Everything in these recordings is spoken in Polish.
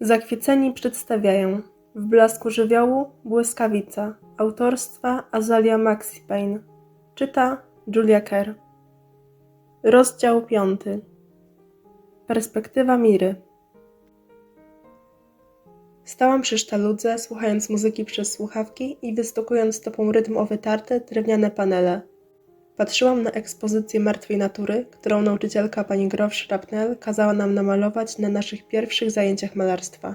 Zakwieceni przedstawiają W blasku żywiołu Błyskawica autorstwa Azalia Maxipain Czyta Julia Kerr. Rozdział piąty. Perspektywa Miry. Stałam przy sztaludze, słuchając muzyki przez słuchawki i wystukując stopą rytm o wytarte, drewniane panele. Patrzyłam na ekspozycję martwej natury, którą nauczycielka pani Grof Shrapnel kazała nam namalować na naszych pierwszych zajęciach malarstwa.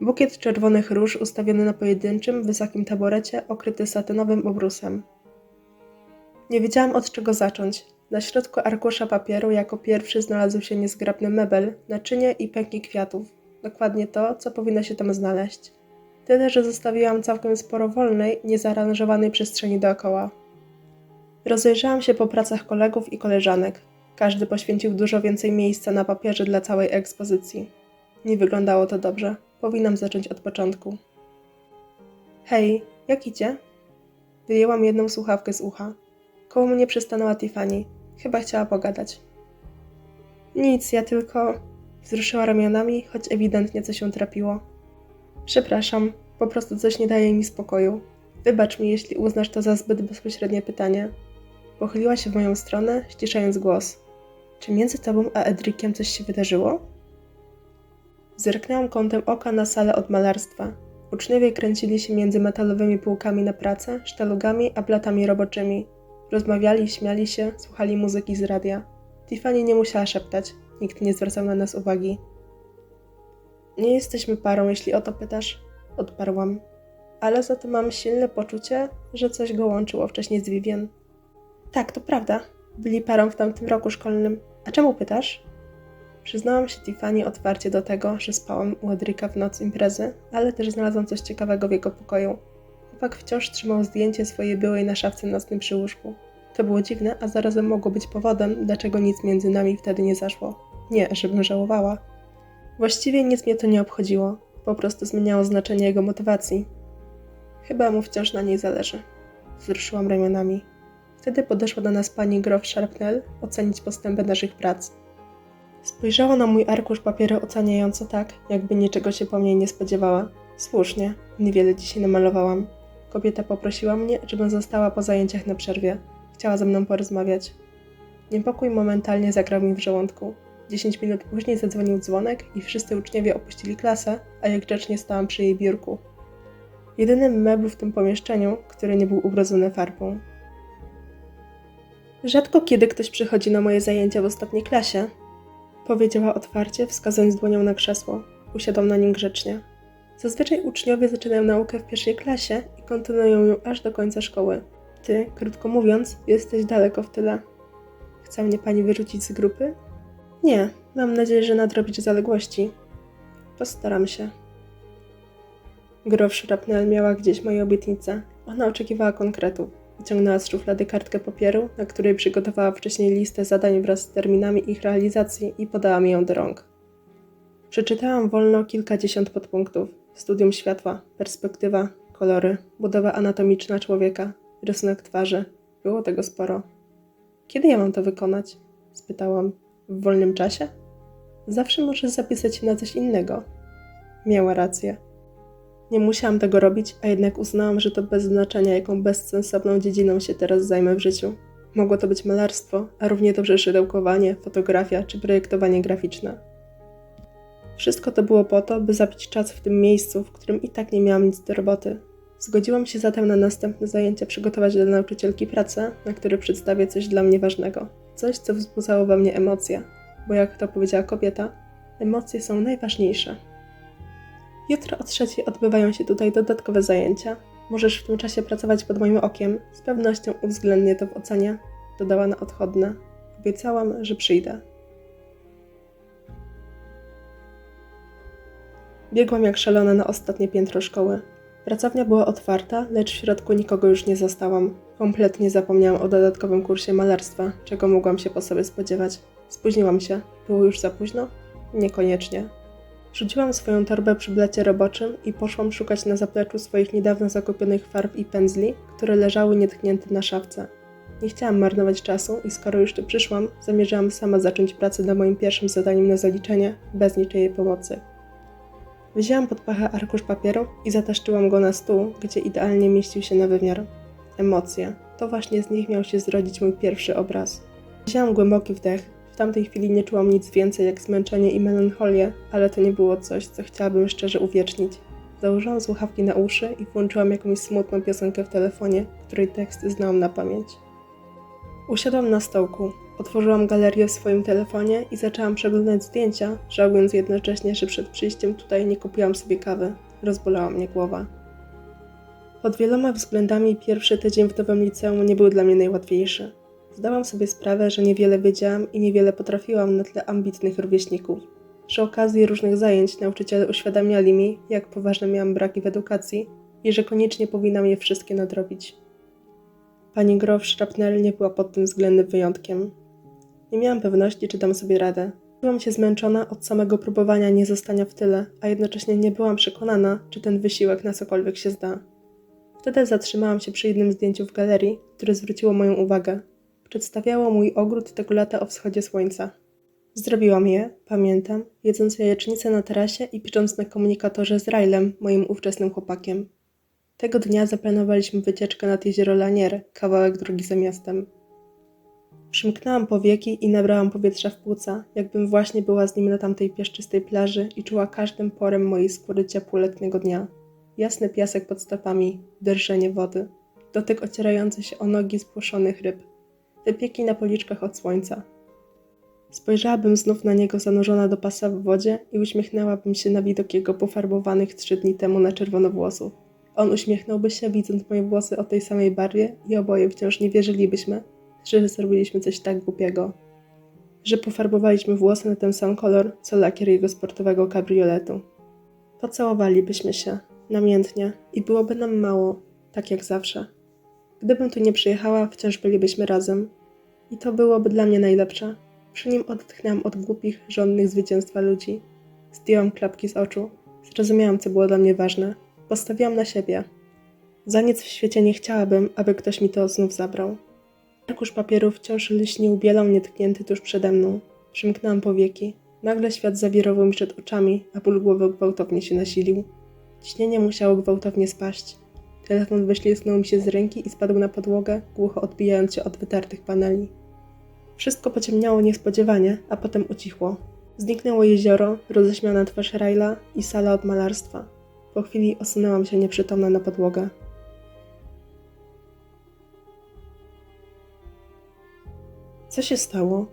Bukiet czerwonych róż ustawiony na pojedynczym, wysokim taborecie okryty satynowym obrusem. Nie wiedziałam od czego zacząć. Na środku arkusza papieru jako pierwszy znalazł się niezgrabny mebel, naczynie i pęki kwiatów. Dokładnie to, co powinno się tam znaleźć. Tyle, że zostawiłam całkiem sporo wolnej, niezaaranżowanej przestrzeni dookoła. Rozejrzałam się po pracach kolegów i koleżanek. Każdy poświęcił dużo więcej miejsca na papierze dla całej ekspozycji. Nie wyglądało to dobrze. Powinnam zacząć od początku. Hej, jak idzie? Wyjęłam jedną słuchawkę z ucha. Koło mnie przystanęła Tiffany. Chyba chciała pogadać. Nic, ja tylko... Wzruszyła ramionami, choć ewidentnie coś ją trapiło. Przepraszam, po prostu coś nie daje mi spokoju. Wybacz mi, jeśli uznasz to za zbyt bezpośrednie pytanie. Pochyliła się w moją stronę, ściszając głos. Czy między tobą a Edrikiem coś się wydarzyło? Zerknęłam kątem oka na salę od malarstwa. Uczniowie kręcili się między metalowymi półkami na pracę, sztalugami a blatami roboczymi. Rozmawiali, śmiali się, słuchali muzyki z radia. Tiffany nie musiała szeptać, nikt nie zwracał na nas uwagi. Nie jesteśmy parą, jeśli o to pytasz, odparłam. Ale za to mam silne poczucie, że coś go łączyło wcześniej z Vivien. Tak, to prawda. Byli parą w tamtym roku szkolnym. A czemu pytasz? Przyznałam się Tiffany otwarcie do tego, że spałam u Edrika w noc imprezy, ale też znalazłam coś ciekawego w jego pokoju. Chłopak wciąż trzymał zdjęcie swojej byłej na szafce nocnym przy łóżku. To było dziwne, a zarazem mogło być powodem, dlaczego nic między nami wtedy nie zaszło. Nie, żebym żałowała. Właściwie nic mnie to nie obchodziło. Po prostu zmieniało znaczenie jego motywacji. Chyba mu wciąż na niej zależy. Wzruszyłam ramionami. Wtedy podeszła do nas pani Grof Sharpnell ocenić postępy naszych prac. Spojrzała na mój arkusz papieru oceniająco tak, jakby niczego się po mnie nie spodziewała. Słusznie, niewiele dzisiaj namalowałam. Kobieta poprosiła mnie, żebym została po zajęciach na przerwie. Chciała ze mną porozmawiać. Niepokój momentalnie zagrał mi w żołądku. Dziesięć minut później zadzwonił dzwonek i wszyscy uczniowie opuścili klasę, a ja grzecznie stałam przy jej biurku. Jedynym mebl w tym pomieszczeniu, który nie był ubrodzony farbą. Rzadko kiedy ktoś przychodzi na moje zajęcia w ostatniej klasie, powiedziała otwarcie, wskazując dłonią na krzesło. Usiadłam na nim grzecznie. Zazwyczaj uczniowie zaczynają naukę w pierwszej klasie i kontynuują ją aż do końca szkoły. Ty, krótko mówiąc, jesteś daleko w tyle. Chce mnie pani wyrzucić z grupy? Nie, mam nadzieję, że nadrobić zaległości. Postaram się. Grof Shrapnel miała gdzieś moje obietnice. Ona oczekiwała konkretu. Wyciągnęła z szuflady kartkę papieru, na której przygotowała wcześniej listę zadań wraz z terminami ich realizacji i podała mi ją do rąk. Przeczytałam wolno kilkadziesiąt podpunktów. Studium światła, perspektywa, kolory, budowa anatomiczna człowieka, rysunek twarzy. Było tego sporo. Kiedy ja mam to wykonać? spytałam. W wolnym czasie? Zawsze możesz zapisać się na coś innego. Miała rację. Nie musiałam tego robić, a jednak uznałam, że to bez znaczenia, jaką bezsensowną dziedziną się teraz zajmę w życiu. Mogło to być malarstwo, a równie dobrze szydełkowanie, fotografia czy projektowanie graficzne. Wszystko to było po to, by zabić czas w tym miejscu, w którym i tak nie miałam nic do roboty. Zgodziłam się zatem na następne zajęcia przygotować dla nauczycielki pracę, na której przedstawię coś dla mnie ważnego. Coś, co wzbudzało we mnie emocje. Bo jak to powiedziała kobieta, emocje są najważniejsze. Jutro o trzeciej odbywają się tutaj dodatkowe zajęcia. Możesz w tym czasie pracować pod moim okiem. Z pewnością uwzględnię to w ocenie, dodała na odchodne. Obiecałam, że przyjdę. Biegłam jak szalona na ostatnie piętro szkoły. Pracownia była otwarta, lecz w środku nikogo już nie zastałam. Kompletnie zapomniałam o dodatkowym kursie malarstwa, czego mogłam się po sobie spodziewać. Spóźniłam się. Było już za późno? Niekoniecznie. Rzuciłam swoją torbę przy blecie roboczym i poszłam szukać na zapleczu swoich niedawno zakupionych farb i pędzli, które leżały nietknięte na szafce. Nie chciałam marnować czasu i skoro już tu przyszłam, zamierzałam sama zacząć pracę nad moim pierwszym zadaniem na zaliczenie, bez niczyjej pomocy. Wzięłam pod pachę arkusz papieru i zataszczyłam go na stół, gdzie idealnie mieścił się na wymiar. Emocje. To właśnie z nich miał się zrodzić mój pierwszy obraz. Wzięłam głęboki wdech. W tamtej chwili nie czułam nic więcej jak zmęczenie i melancholię, ale to nie było coś, co chciałabym szczerze uwiecznić. Założyłam słuchawki na uszy i włączyłam jakąś smutną piosenkę w telefonie, której teksty znałam na pamięć. Usiadłam na stołku, otworzyłam galerię w swoim telefonie i zaczęłam przeglądać zdjęcia, żałując jednocześnie, że przed przyjściem tutaj nie kupiłam sobie kawy. Rozbolała mnie głowa. Pod wieloma względami pierwszy tydzień w nowym liceum nie był dla mnie najłatwiejszy. Zdałam sobie sprawę, że niewiele wiedziałam i niewiele potrafiłam na tle ambitnych rówieśników. Przy okazji różnych zajęć nauczyciele uświadamiali mi, jak poważne miałam braki w edukacji i że koniecznie powinnam je wszystkie nadrobić. Pani Grof Szrapnel nie była pod tym względem wyjątkiem. Nie miałam pewności, czy dam sobie radę. Byłam się zmęczona od samego próbowania nie zostania w tyle, a jednocześnie nie byłam przekonana, czy ten wysiłek na cokolwiek się zda. Wtedy zatrzymałam się przy jednym zdjęciu w galerii, które zwróciło moją uwagę. Przedstawiało mój ogród tego lata o wschodzie słońca. Zrobiłam je, pamiętam, jedząc jajecznicę na tarasie i picząc na komunikatorze z Railem, moim ówczesnym chłopakiem. Tego dnia zaplanowaliśmy wycieczkę nad jezioro Lanier, kawałek drogi za miastem. Przymknęłam powieki i nabrałam powietrza w płuca, jakbym właśnie była z nim na tamtej piaszczystej plaży i czuła każdym porem mojej skóry ciepło letniego dnia. Jasny piasek pod stopami, drżenie wody, dotyk ocierający się o nogi spłoszonych ryb, wypieki na policzkach od słońca. Spojrzałabym znów na niego zanurzona do pasa w wodzie i uśmiechnęłabym się na widok jego pofarbowanych trzy dni temu na czerwono włosów. On uśmiechnąłby się, widząc moje włosy o tej samej barwie i oboje wciąż nie wierzylibyśmy, że zrobiliśmy coś tak głupiego. Że pofarbowaliśmy włosy na ten sam kolor, co lakier jego sportowego kabrioletu. Pocałowalibyśmy się, namiętnie, i byłoby nam mało, tak jak zawsze. Gdybym tu nie przyjechała, wciąż bylibyśmy razem. I to byłoby dla mnie najlepsze. Przy nim odetchnęłam od głupich, żądnych zwycięstwa ludzi. Zdjęłam klapki z oczu. Zrozumiałam, co było dla mnie ważne. Postawiłam na siebie. Za nic w świecie nie chciałabym, aby ktoś mi to znów zabrał. Arkusz papieru wciąż lśnił bielą nietknięty tuż przede mną. Przymknęłam powieki. Nagle świat zawirował mi przed oczami, a ból głowy gwałtownie się nasilił. Ciśnienie musiało gwałtownie spaść. Telefon wyślizgnął mi się z ręki i spadł na podłogę, głucho odbijając się od wytartych paneli. Wszystko pociemniało niespodziewanie, a potem ucichło. Zniknęło jezioro, roześmiana twarz Raila i sala od malarstwa. Po chwili osunęłam się nieprzytomna na podłogę. Co się stało?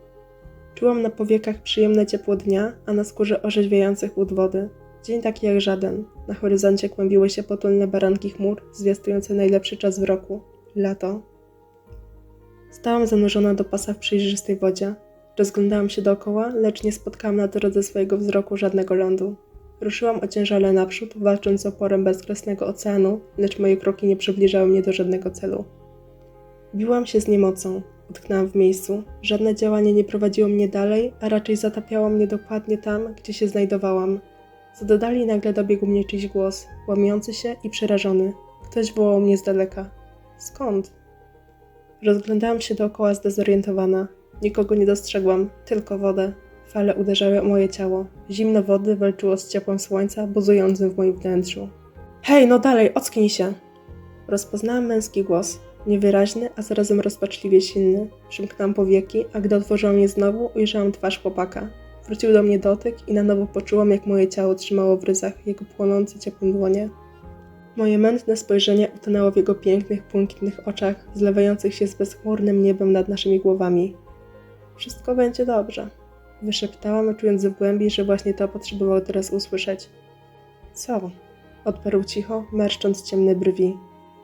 Czułam na powiekach przyjemne ciepło dnia, a na skórze orzeźwiających wód wody. Dzień taki jak żaden. Na horyzoncie kłębiły się potulne baranki chmur, zwiastujące najlepszy czas w roku lato. Stałam zanurzona do pasa w przejrzystej wodzie. Rozglądałam się dookoła, lecz nie spotkałam na drodze swojego wzroku żadnego lądu. Ruszyłam ociężale naprzód, walcząc z oporem bezkresnego oceanu, lecz moje kroki nie przybliżały mnie do żadnego celu. Biłam się z niemocą, utknęłam w miejscu. Żadne działanie nie prowadziło mnie dalej, a raczej zatapiało mnie dokładnie tam, gdzie się znajdowałam. Z oddali nagle dobiegł mnie czyjś głos, łamiący się i przerażony. Ktoś wołał mnie z daleka. Skąd? Rozglądałam się dookoła zdezorientowana. Nikogo nie dostrzegłam, tylko wodę. Fale uderzały o moje ciało. Zimno wody walczyło z ciepłem słońca, buzującym w moim wnętrzu. Hej, no dalej, ocknij się! Rozpoznałam męski głos. Niewyraźny, a zarazem rozpaczliwie silny. Przymknęłam powieki, a gdy otworzyłam je znowu, ujrzałam twarz chłopaka. Wrócił do mnie dotyk i na nowo poczułam, jak moje ciało trzymało w ryzach jego płonące ciepłym dłonie. Moje mętne spojrzenie utonęło w jego pięknych, błękitnych oczach, zlewających się z bezchmurnym niebem nad naszymi głowami. Wszystko będzie dobrze, wyszeptałam, czując w głębi, że właśnie to potrzebował teraz usłyszeć. Co? Odparł cicho, marszcząc ciemne brwi.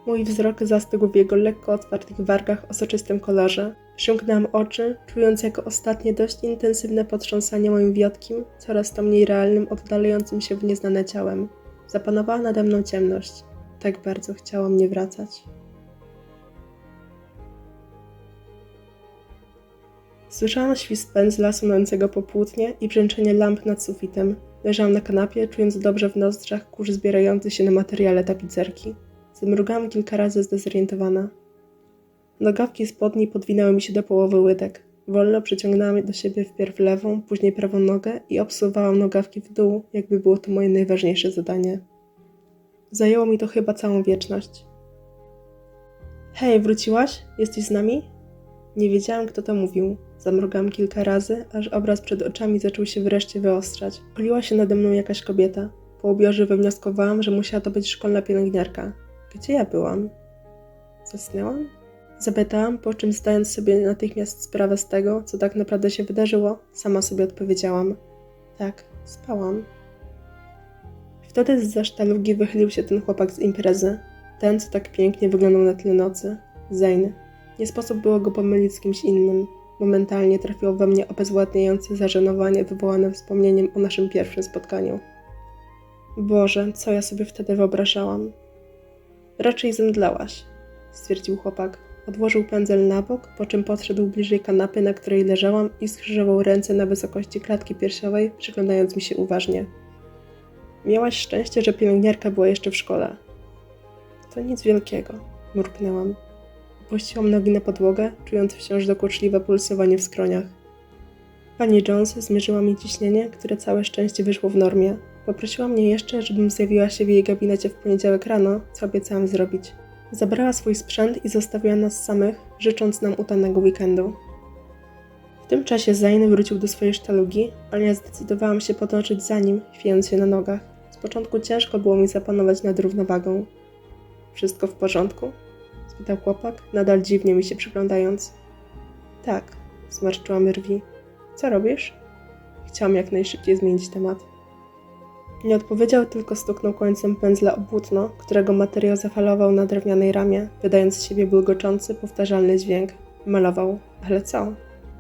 Mój wzrok zastygł w jego lekko otwartych wargach o soczystym kolorze. Przymknęłam oczy, czując jako ostatnie dość intensywne potrząsanie moim wiotkim, coraz to mniej realnym, oddalającym się w nieznane ciałem. Zapanowała nade mną ciemność. Tak bardzo chciała mnie wracać. Słyszałam świst pędzla sunącego po płótnie i brzęczenie lamp nad sufitem. Leżałam na kanapie, czując dobrze w nozdrzach kurz zbierający się na materiale tapicerki. Zamrugałam kilka razy zdezorientowana. Nogawki spodni podwinęły mi się do połowy łydek. Wolno przyciągnęłam do siebie wpierw lewą, później prawą nogę i obsuwałam nogawki w dół, jakby było to moje najważniejsze zadanie. Zajęło mi to chyba całą wieczność. Hej, wróciłaś? Jesteś z nami? Nie wiedziałam, kto to mówił. Zamrugałam kilka razy, aż obraz przed oczami zaczął się wreszcie wyostrzać. Oliła się nade mną jakaś kobieta. Po ubiorze wywnioskowałam, że musiała to być szkolna pielęgniarka. Gdzie ja byłam? Zasnęłam? Zapytałam, po czym zdając sobie natychmiast sprawę z tego, co tak naprawdę się wydarzyło, sama sobie odpowiedziałam. Tak, spałam. Wtedy z za sztalugi wychylił się ten chłopak z imprezy. Ten, co tak pięknie wyglądał na tle nocy. Zane. Nie sposób było go pomylić z kimś innym. Momentalnie trafiło we mnie obezwładniające zażenowanie wywołane wspomnieniem o naszym pierwszym spotkaniu. Boże, co ja sobie wtedy wyobrażałam? Raczej zemdlałaś, stwierdził chłopak. Odłożył pędzel na bok, po czym podszedł bliżej kanapy, na której leżałam i skrzyżował ręce na wysokości klatki piersiowej, przyglądając mi się uważnie. Miałaś szczęście, że pielęgniarka była jeszcze w szkole. To nic wielkiego, mruknęłam. Puściłam nogi na podłogę, czując wciąż dokuczliwe pulsowanie w skroniach. Pani Jones zmierzyła mi ciśnienie, które całe szczęście wyszło w normie. Poprosiła mnie jeszcze, żebym zjawiła się w jej gabinecie w poniedziałek rano, co obiecałam zrobić. Zabrała swój sprzęt i zostawiła nas samych, życząc nam udanego weekendu. W tym czasie Zane wrócił do swojej sztalugi, ale ja zdecydowałam się podążyć za nim, chwiejąc się na nogach. Z początku ciężko było mi zapanować nad równowagą. Wszystko w porządku? spytał chłopak, nadal dziwnie mi się przyglądając. Tak, zmarszczyłam rwi. Co robisz? Chciałam jak najszybciej zmienić temat. Nie odpowiedział, tylko stuknął końcem pędzla o płótno, którego materiał zafalował na drewnianej ramie, wydając z siebie bulgoczący, powtarzalny dźwięk. Malował. Ale co?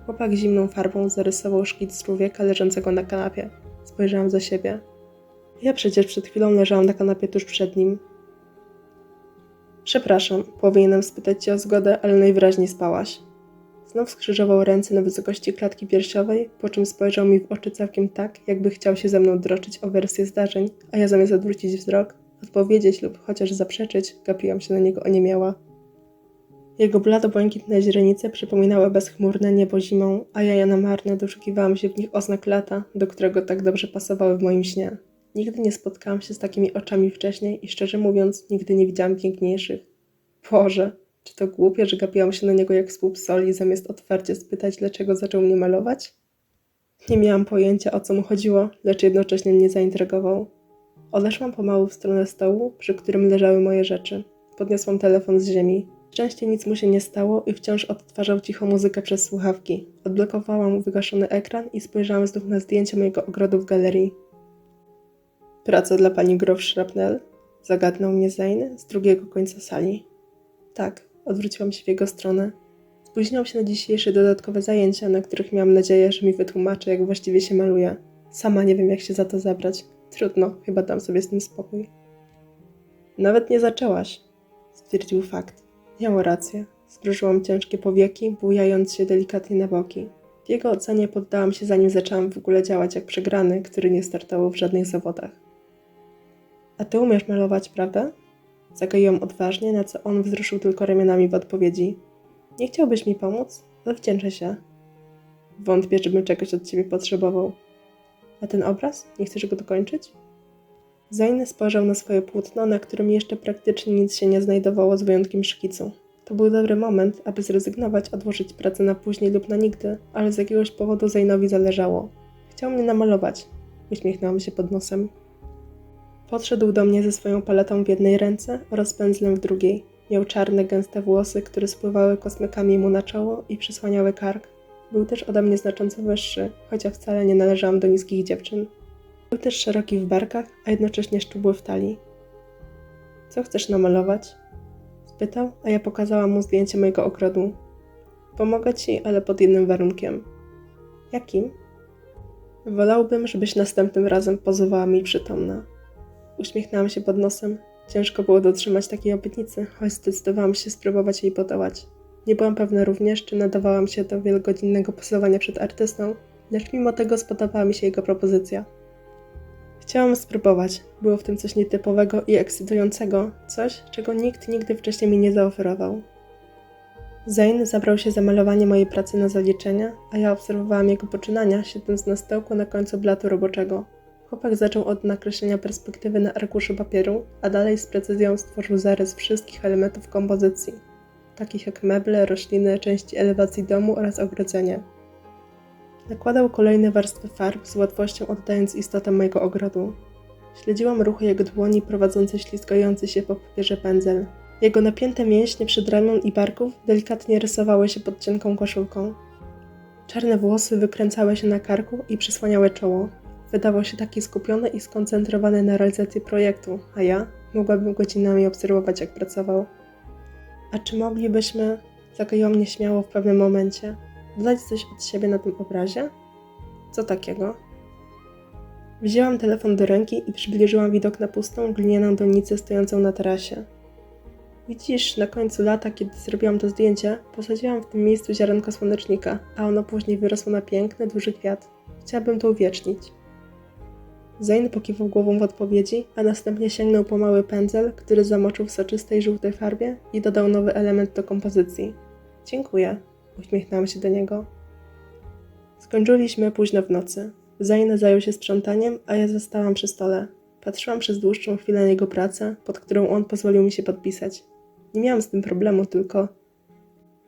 Chłopak zimną farbą zarysował szkic człowieka leżącego na kanapie. Spojrzałam za siebie. Ja przecież przed chwilą leżałam na kanapie tuż przed nim. Przepraszam, powinienem spytać cię o zgodę, ale najwyraźniej spałaś. Znów skrzyżował ręce na wysokości klatki piersiowej, po czym spojrzał mi w oczy całkiem tak, jakby chciał się ze mną droczyć o wersję zdarzeń, a ja zamiast odwrócić wzrok, odpowiedzieć lub chociaż zaprzeczyć, gapiłam się na niego oniemiała. Jego blado-błękitne źrenice przypominały bezchmurne niebo zimą, a ja na marne doszukiwałam się w nich oznak lata, do którego tak dobrze pasowały w moim śnie. Nigdy nie spotkałam się z takimi oczami wcześniej i szczerze mówiąc, nigdy nie widziałam piękniejszych. Boże, czy to głupie, że gapiłam się na niego jak słup soli, zamiast otwarcie spytać, dlaczego zaczął mnie malować? Nie miałam pojęcia, o co mu chodziło, lecz jednocześnie mnie zaintrygował. Odeszłam pomału w stronę stołu, przy którym leżały moje rzeczy. Podniosłam telefon z ziemi. Szczęście nic mu się nie stało i wciąż odtwarzał cicho muzykę przez słuchawki. Odblokowałam wygaszony ekran i spojrzałam znów na zdjęcie mojego ogrodu w galerii. Praca dla pani Grof Shrapnel? Zagadnął mnie Zane z drugiego końca sali. Tak, odwróciłam się w jego stronę. Spóźniłam się na dzisiejsze dodatkowe zajęcia, na których miałam nadzieję, że mi wytłumaczy, jak właściwie się maluje. Sama nie wiem, jak się za to zabrać. Trudno, chyba dam sobie z tym spokój. Nawet nie zaczęłaś, stwierdził fakt. Miał rację. Zmrużyłam ciężkie powieki, bujając się delikatnie na boki. W jego ocenie poddałam się, zanim zaczęłam w ogóle działać jak przegrany, który nie startował w żadnych zawodach. A ty umiesz malować, prawda? Zagaiłam odważnie, na co on wzruszył tylko ramionami w odpowiedzi. Nie chciałbyś mi pomóc? Zawdzięczę się. Wątpię, żebym czegoś od ciebie potrzebował. A ten obraz? Nie chcesz go dokończyć? Zajny spojrzał na swoje płótno, na którym jeszcze praktycznie nic się nie znajdowało z wyjątkiem szkicu. To był dobry moment, aby zrezygnować, odłożyć pracę na później lub na nigdy, ale z jakiegoś powodu Zajnowi zależało. Chciał mnie namalować. Uśmiechnęłam się pod nosem. Podszedł do mnie ze swoją paletą w jednej ręce oraz pędzlem w drugiej. Miał czarne, gęste włosy, które spływały kosmykami mu na czoło i przysłaniały kark. Był też ode mnie znacząco wyższy, chociaż wcale nie należałam do niskich dziewczyn. Był też szeroki w barkach, a jednocześnie szczupły w talii. Co chcesz namalować? Spytał, a ja pokazałam mu zdjęcie mojego ogrodu. Pomogę ci, ale pod jednym warunkiem. Jakim? Wolałbym, żebyś następnym razem pozowała mi przytomna. Uśmiechnęłam się pod nosem. Ciężko było dotrzymać takiej obietnicy, choć zdecydowałam się spróbować jej podołać. Nie byłam pewna również, czy nadawałam się do wielogodzinnego pozowania przed artystą, lecz mimo tego spodobała mi się jego propozycja. Chciałam spróbować. Było w tym coś nietypowego i ekscytującego, coś, czego nikt nigdy wcześniej mi nie zaoferował. Zain zabrał się za malowanie mojej pracy na zaliczenia, a ja obserwowałam jego poczynania, siedząc na stołku na końcu blatu roboczego. Chłopak zaczął od nakreślenia perspektywy na arkuszu papieru, a dalej z precyzją stworzył zarys wszystkich elementów kompozycji, takich jak meble, rośliny, części elewacji domu oraz ogrodzenie. Nakładał kolejne warstwy farb z łatwością oddając istotę mojego ogrodu. Śledziłam ruchy jego dłoni prowadzące ślizgający się po papierze pędzel. Jego napięte mięśnie przed ramion i barków delikatnie rysowały się pod cienką koszulką. Czarne włosy wykręcały się na karku i przysłaniały czoło. Wydawał się taki skupiony i skoncentrowany na realizacji projektu, a ja mogłabym godzinami obserwować, jak pracował. A czy moglibyśmy, zagają mnie śmiało w pewnym momencie, dodać coś od siebie na tym obrazie? Co takiego? Wzięłam telefon do ręki i przybliżyłam widok na pustą, glinianą donicę stojącą na tarasie. Widzisz, na końcu lata, kiedy zrobiłam to zdjęcie, posadziłam w tym miejscu ziarenko słonecznika, a ono później wyrosło na piękny, duży kwiat. Chciałabym to uwiecznić. Zain pokiwał głową w odpowiedzi, a następnie sięgnął po mały pędzel, który zamoczył w soczystej żółtej farbie i dodał nowy element do kompozycji. Dziękuję, uśmiechnęłam się do niego. Skończyliśmy późno w nocy. Zain zajął się sprzątaniem, a ja zostałam przy stole. Patrzyłam przez dłuższą chwilę na jego pracę, pod którą on pozwolił mi się podpisać. Nie miałam z tym problemu, tylko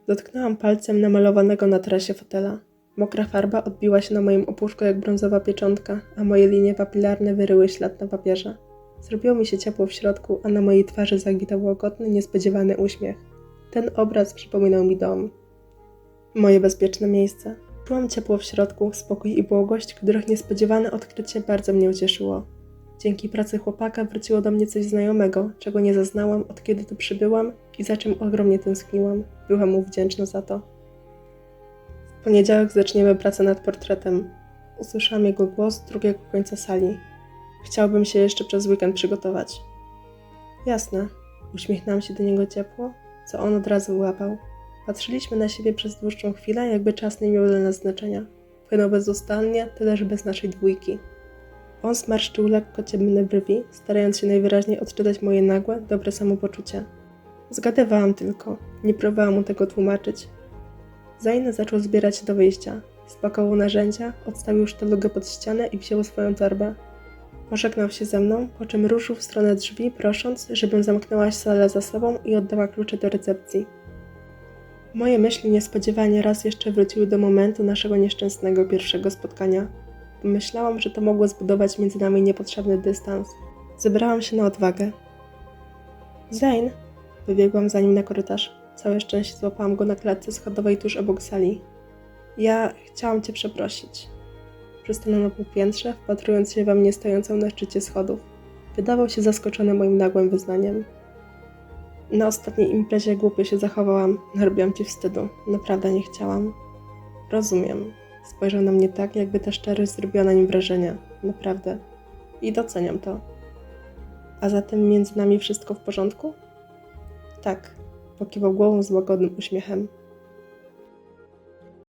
dotknęłam palcem namalowanego na trasie fotela. Mokra farba odbiła się na moim opuszku jak brązowa pieczątka, a moje linie papilarne wyryły ślad na papierze. Zrobiło mi się ciepło w środku, a na mojej twarzy zagitał łagodny, niespodziewany uśmiech. Ten obraz przypominał mi dom. Moje bezpieczne miejsce. Czułam ciepło w środku, spokój i błogość, których niespodziewane odkrycie bardzo mnie ucieszyło. Dzięki pracy chłopaka wróciło do mnie coś znajomego, czego nie zaznałam od kiedy tu przybyłam i za czym ogromnie tęskniłam. Byłam mu wdzięczna za to. W poniedziałek zaczniemy pracę nad portretem. Usłyszałam jego głos z drugiego końca sali. Chciałbym się jeszcze przez weekend przygotować. Jasne. Uśmiechnęłam się do niego ciepło, co on od razu łapał. Patrzyliśmy na siebie przez dłuższą chwilę, jakby czas nie miał dla nas znaczenia. Płynął bezustannie, tyle że bez naszej dwójki. On zmarszczył lekko ciemne brwi, starając się najwyraźniej odczytać moje nagłe, dobre samopoczucie. Zgadywałam tylko, nie próbowałam mu tego tłumaczyć. Zain zaczął zbierać się do wyjścia. Spakował narzędzia, odstawił sztalugę pod ścianę i wziął swoją torbę. Pożegnał się ze mną, po czym ruszył w stronę drzwi, prosząc, żebym zamknęła salę za sobą i oddała klucze do recepcji. Moje myśli niespodziewanie raz jeszcze wróciły do momentu naszego nieszczęsnego pierwszego spotkania. Myślałam, że to mogło zbudować między nami niepotrzebny dystans. Zebrałam się na odwagę. Zain, wybiegłam za nim na korytarz. Całe szczęście złapałam go na klatce schodowej tuż obok sali. Ja chciałam cię przeprosić. Przystanął na półpiętrze, wpatrując się we mnie stojącą na szczycie schodów. Wydawał się zaskoczony moim nagłym wyznaniem. Na ostatniej imprezie głupio się zachowałam, narobiłam ci wstydu. Naprawdę nie chciałam. Rozumiem. Spojrzał na mnie tak, jakby ta szczerość zrobiła na nim wrażenie. Naprawdę. I doceniam to. A zatem między nami wszystko w porządku? Tak. Pokiwał głową z łagodnym uśmiechem.